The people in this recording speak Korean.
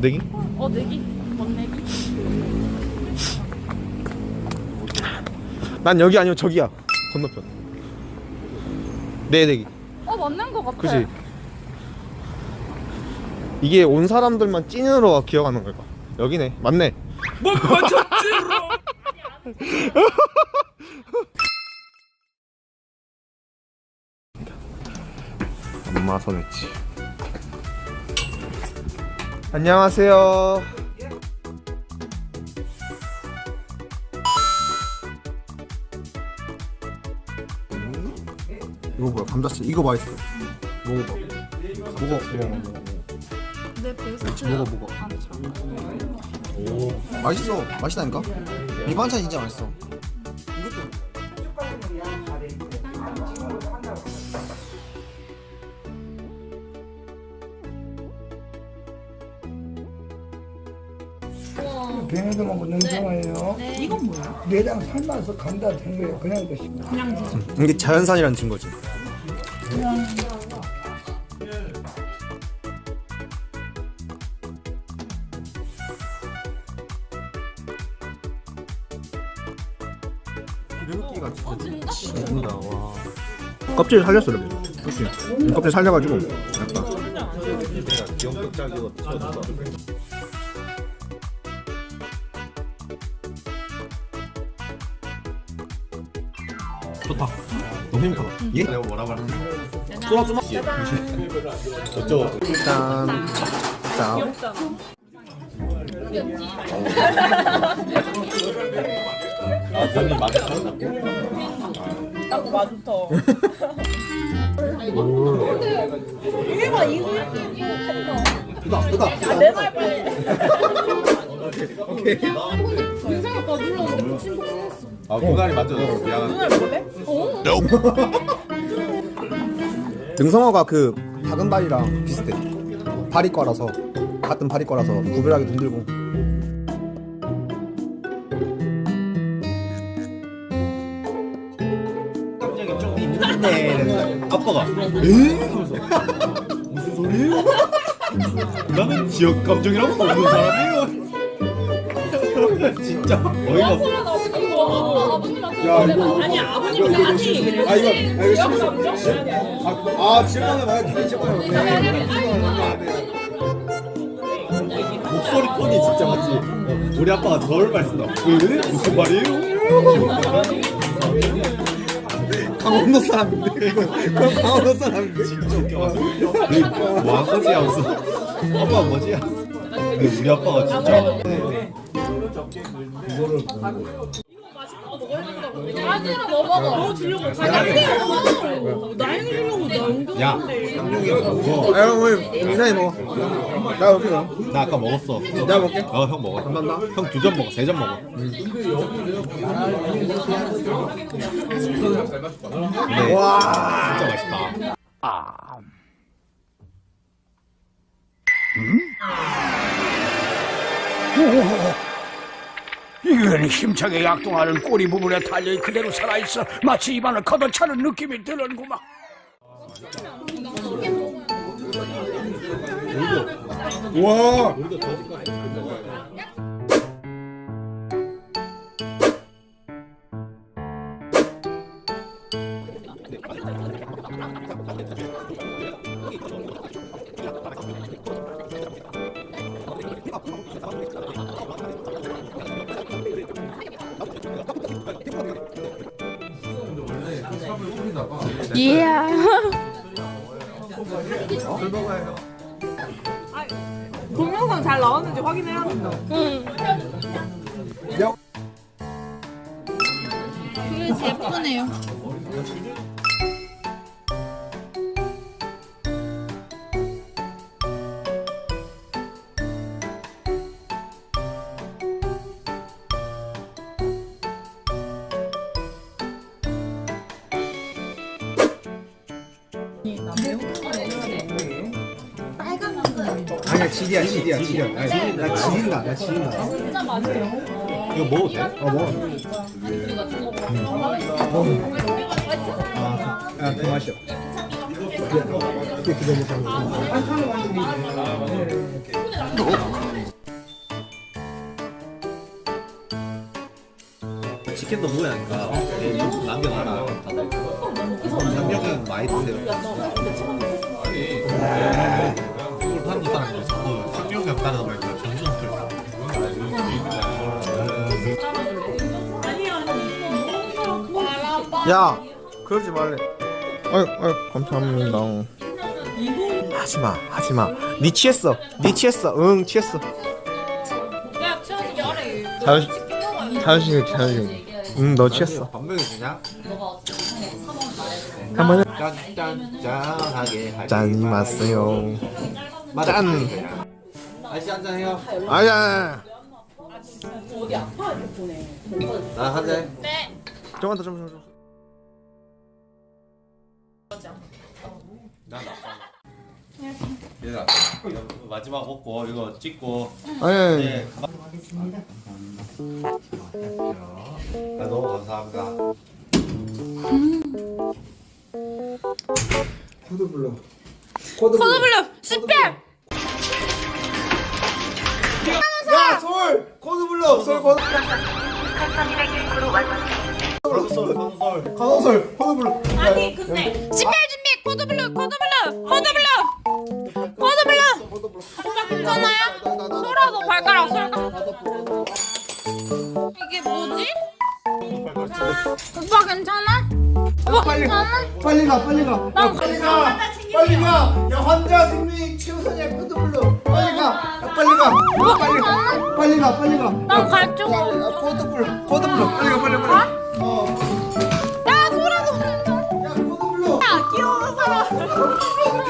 내기? 어 내기? 뭔 내기? 난 여기 아니면 저기야 건너편 내 내기 어 맞는 거 같아. 그지? 이게 온 사람들만 찐으로 기억하는 걸까? 여기네 맞네 뭐 맞췄지? 엄마 손했지 안녕하세요. 이거 뭐야? 감자칩. 이거 맛있어. 먹어봐. 먹어. 먹어 내 베스트. 먹어 먹어. 오. 맛있어. 맛있다니까? 이 반찬 진짜 맛있어 걔네들 먹고 냉정해요. 이건 뭐야? 내장 삶아서 감다 된 거예요. 그냥 드시면. 그냥 드셔. 이게 자연산이라는 증거지 기름기가 어 진짜? 진다 와 껍질 살렸어 이렇게 껍질 음, 껍질 살려가지고 약간 너무 행복하다 예? 내가 뭐라고 하는데 쏘아 쏘아 저쪽 짠 짠. 귀엽잖아. 아전이 맞았어? 나도 맞부터. 이거 이거 뜨다 뜨다 내말 빨리. 오케이. 눌러 친구 끊었어. 아 고다리 맞춰서 미안한데. 볼래? 어? 등성어가 그 작은 발이랑 비슷해. 발이과라서 같은 발이과라서 구별하기 힘들고. 감정이 좀 있는데 이랬는데 아빠가. 무슨 소리예요? 나는 지역 감정이라고 없는 사람이에요 진짜? 어이가 없어 야 이거 아니 아버님 나한테 얘기를 아 이거 아 이거 지역 실수 감정? 아 지금 봐야 돼 지금 목소리 톤이 진짜 맞지 어, 우리 아빠가 덜 말씀나 에? 무슨 말이에요? 강원도 사람인데. 이거 그럼 강원도 사람인데. 진짜 웃겨가지고. 뭐 하는 거지 하면서. 아빠 뭐지? 근데 우리 아빠가 진짜 아니라 너 먹어. 너 주려고. 아니 나이 주려고 나 운동. 야 먹어 아 형, 왜 이상해 먹어 나 먹게 그럼 나 아까 먹었어 내가 먹게 어 형 먹어 감사합니다 형 두 점 먹어 세 점 먹어 근데 와 진짜 맛있다 이건 힘차게 약동하는 꼬리 부분에 달려 그대로 살아있어 마치 입안을 걷어차는 느낌이 드는구만. 와 이야. 동영상 잘 나왔는지 확인해야 된다. 응. 그릇이 예쁘네요. 그냥 질이야 지디야 지디야. 나 질인다 나 질인다. 진짜 맛있어요. 이거 먹어도 돼? 어 먹어 음. 아그 아, 그 맛이야. 이렇게 기다려 치킨도 먹어야 하니까. 네, 남겨놔라. 남겨놔 많이 드세요 한국 사람들. 자꾸 식욕이 없다는 말 점점 야 그러지 말래. 아유 아유 감사합니다. 하지마 하지마. 니 취했어 니 취했어. 응 취했어. 야 취하지 말해 자존심 자존심 자존심 응너 취했어. 반명이 주냐? 한번 짠짠짠하게 하게 짠이 맞어요 짠 아저씨 한잔 해요. 아야 나 한 잔. 네. 좀만 더 좀만 더 얘들아 마지막 먹고 이거 찍고. 아니 네. 아, 너무 감사합니다. 코드블루. 코드 블루. 코드블루 스팸 야솔 코드 블루 솔 코드 가노솔 코드 블루 아니 근데 스팸 준비 코드 블루 코드 블루 코드 블루 코드 블루 오빠 괜찮아요? 소라도 발가락 소라 이게 뭐지? 오빠 괜찮아? 오빠 괜찮아? 빨리 가 빨리 가난 빨리 가 빨리 가! 야 환자 생명이 최우선이야 코드블루 빨리 가! 야, 빨리 가! 야, 빨리 가! 빨리 가! 빨리 가! 난 관중 야, 야, 코드블루 코드블루 빨리 가 빨리 빨리 어. 야 소라도 야 코드블루 야 귀여운 사람 어.